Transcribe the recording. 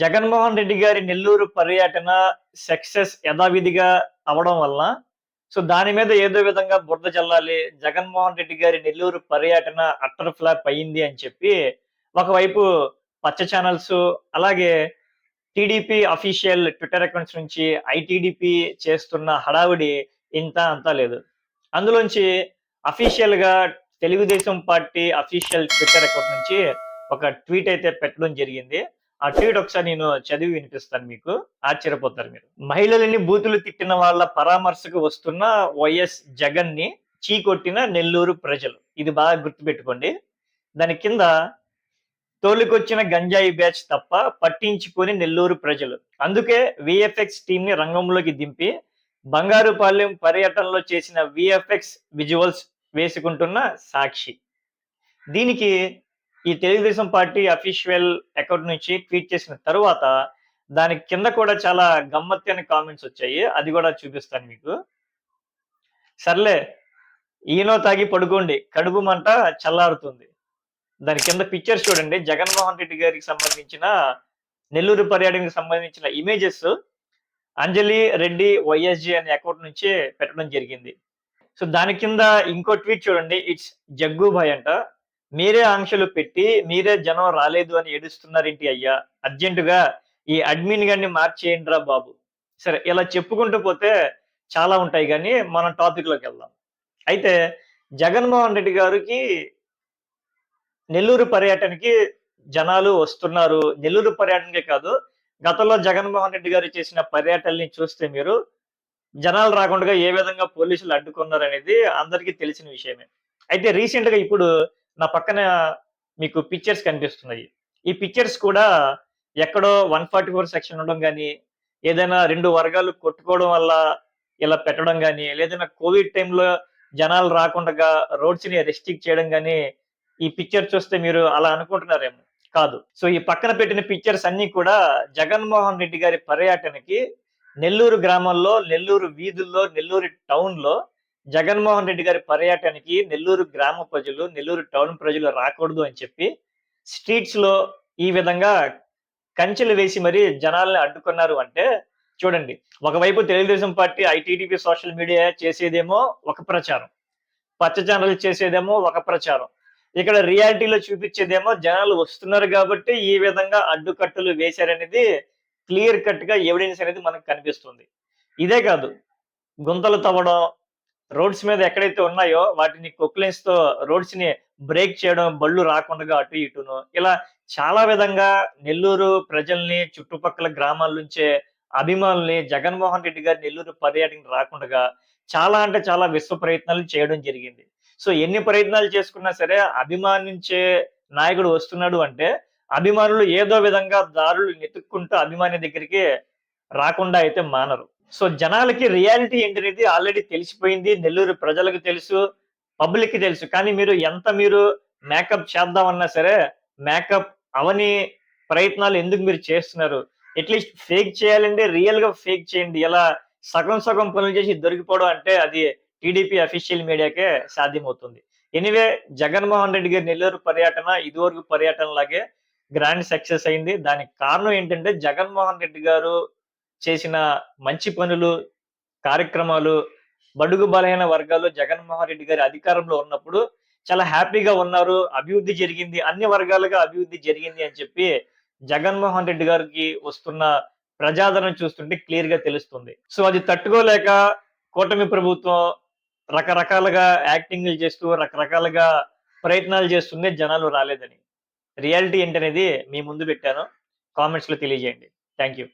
జగన్మోహన్ రెడ్డి గారి నెల్లూరు పర్యటన సక్సెస్ యథావిధిగా అవడం వల్ల సో దాని మీద ఏదో విధంగా బురద చల్లాలి జగన్మోహన్ రెడ్డి గారి నెల్లూరు పర్యటన అట్టర్ ఫ్లాప్ అయ్యింది అని చెప్పి ఒకవైపు పచ్చ ఛానల్స్ అలాగే టీడీపీ అఫీషియల్ ట్విట్టర్ అకౌంట్స్ నుంచి ఐటీడీపీ చేస్తున్న హడావిడి ఇంత అంతా లేదు. అందులోంచి అఫీషియల్గా Telugu Desam party official Twitter account నుంచి ఒక ట్వీట్ అయితే పెట్టడం జరిగింది. ఆ ట్వీట్ ఒకసారి నేను చదివి వినిపిస్తాను మీకు. ఆశ్చర్యపోతారు మీరు. మహిళలని బూతులు తిట్టిన వాళ్ళ పరామర్శకు వస్తున్న వైఎస్ జగన్ని చీకొట్టిన నెల్లూరు ప్రజలు. ఇది బాగా గుర్తుపెట్టుకోండి. దాని కింద తోలుకొచ్చిన గంజాయి బ్యాచ్ తప్ప పట్టించుకొని నెల్లూరు ప్రజలు. అందుకే విఎఫ్ఎక్స్ టీమ్ని రంగంలోకి దింపి బంగారుపాలెం పర్యటనలో చేసిన విఎఫ్ఎక్స్ విజువల్స్ వేసుకుంటున్న సాక్షి. దీనికి ఈ తెలుగుదేశం పార్టీ అఫీషియల్ అకౌంట్ నుంచి ట్వీట్ చేసిన తరువాత దాని కింద కూడా చాలా గమ్మత్తైన కామెంట్స్ వచ్చాయి. అది కూడా చూపిస్తాను మీకు. సర్లే ఈనో తాగి పడుకోండి. కడుపు మంట చల్లారుతుంది. దాని కింద పిక్చర్స్ చూడండి. జగన్మోహన్ రెడ్డి గారికి సంబంధించిన నెల్లూరు పర్యటనకి సంబంధించిన ఇమేజెస్ అంజలి రెడ్డి వైఎస్జి అనే అకౌంట్ నుంచి పెట్టడం జరిగింది. సో దాని కింద ఇంకో ట్వీట్ చూడండి. ఇట్స్ జగ్గు భాయ్ అంట. మీరే ఆంక్షలు పెట్టి మీరే జనం రాలేదు అని ఏడుస్తున్నారేంటి అయ్యా? అర్జెంటుగా ఈ అడ్మిన్ గారిని మార్చేయండి రా బాబు. సరే ఇలా చెప్పుకుంటూ పోతే చాలా ఉంటాయి కానీ మనం టాపిక్లోకి వెళ్దాం. అయితే జగన్మోహన్ రెడ్డి గారికి నెల్లూరు పర్యటనకి జనాలు వస్తున్నారు. నెల్లూరు పర్యటనకే కాదు గతంలో జగన్మోహన్ రెడ్డి గారు చేసిన పర్యటనని చూస్తే మీరు జనాలు రాకుండా ఏ విధంగా పోలీసులు అడ్డుకున్నారు అనేది అందరికీ తెలిసిన విషయమే. అయితే రీసెంట్గా ఇప్పుడు నా పక్కన మీకు పిక్చర్స్ కనిపిస్తున్నాయి. ఈ పిక్చర్స్ కూడా ఎక్కడో వన్ ఫార్టీ ఫోర్ సెక్షన్ ఉండడం కానీ ఏదైనా రెండు వర్గాలు కొట్టుకోవడం వల్ల ఇలా పెట్టడం కానీ లేదైనా కోవిడ్ టైంలో జనాలు రాకుండా రోడ్స్ని రెస్ట్రిక్ట్ చేయడం కానీ ఈ పిక్చర్ చూస్తే మీరు అలా అనుకుంటున్నారేమో? కాదు. సో ఈ పక్కన పెట్టిన పిక్చర్స్ అన్ని కూడా జగన్మోహన్ రెడ్డి గారి పర్యటనకి నెల్లూరు గ్రామంలో నెల్లూరు వీధుల్లో నెల్లూరు టౌన్లో జగన్మోహన్ రెడ్డి గారి పర్యటనకి నెల్లూరు గ్రామ ప్రజలు నెల్లూరు టౌన్ ప్రజలు రాకూడదు అని చెప్పి స్ట్రీట్స్లో ఈ విధంగా కంచెలు వేసి మరి జనాల్ని అడ్డుకున్నారు అంటే చూడండి ఒకవైపు Telugu Desam party ITDP social media చేసేదేమో ఒక ప్రచారం పచ్చ ఛానల్ చేసేదేమో ఒక ప్రచారం ఇక్కడ రియాలిటీలో చూపించేదేమో జనాలు వస్తున్నారు కాబట్టి ఈ విధంగా అడ్డుకట్టులు వేశారనేది క్లియర్ కట్గా ఎవిడెన్స్ అనేది మనకు కనిపిస్తుంది. ఇదే కాదు గుంతలు తవ్వడం రోడ్స్ మీద ఎక్కడైతే ఉన్నాయో వాటిని కొక్లెన్స్తో రోడ్స్ని బ్రేక్ చేయడం బళ్ళు రాకుండా అటు ఇటును ఇలా చాలా విధంగా నెల్లూరు ప్రజల్ని చుట్టుపక్కల గ్రామాల నుంచే అభిమానుల్ని జగన్మోహన్ రెడ్డి గారి నెల్లూరు పర్యటనకి రాకుండా చాలా అంటే చాలా విశ్వ ప్రయత్నాలు చేయడం జరిగింది. సో ఎన్ని ప్రయత్నాలు చేసుకున్నా సరే అభిమానించే నాయకుడు వస్తున్నాడు అంటే అభిమానులు ఏదో విధంగా దారులు నెతుక్కుంటూ అభిమాని దగ్గరికి రాకుండా అయితే మానరు. సో జనాలకి రియాలిటీ ఏంటనేది ఆల్రెడీ తెలిసిపోయింది నెల్లూరు ప్రజలకు తెలుసు పబ్లిక్కి తెలుసు. కానీ మీరు ఎంత మీరు మేకప్ చేద్దామన్నా సరే మేకప్ అవని ప్రయత్నాలు ఎందుకు మీరు చేస్తున్నారు? అట్లీస్ట్ ఫేక్ చేయాలంటే రియల్గా ఫేక్ చేయండి. ఎలా సగం సగం పనులు చేసి దొరికిపోవడం అంటే అది టీడీపీ అఫీషియల్ మీడియాకే సాధ్యమవుతుంది. ఎనివే జగన్మోహన్ రెడ్డి గారి నెల్లూరు పర్యటన ఇదివరకు పర్యటన లాగే గ్రాండ్ సక్సెస్ అయింది. దానికి కారణం ఏంటంటే జగన్మోహన్ రెడ్డి గారు చేసిన మంచి పనులు కార్యక్రమాలు బడుగు బలహీన వర్గాలు జగన్మోహన్ రెడ్డి గారి అధికారంలో ఉన్నప్పుడు చాలా హ్యాపీగా ఉన్నారు అభివృద్ధి జరిగింది అన్ని వర్గాలుగా అభివృద్ధి జరిగింది అని చెప్పి జగన్మోహన్ రెడ్డి గారికి వస్తున్న ప్రజాదరణ చూస్తుంటే క్లియర్గా తెలుస్తుంది. సో అది తట్టుకోలేక కూటమి ప్రభుత్వం రకరకాలుగా యాక్టింగ్లు చేస్తూ రకరకాలుగా ప్రయత్నాలు చేస్తుంటే జనాలు రాలేదని. రియాలిటీ ఏంటనేది మీ ముందు పెట్టాను. కామెంట్స్లో తెలియజేయండి. Thank you.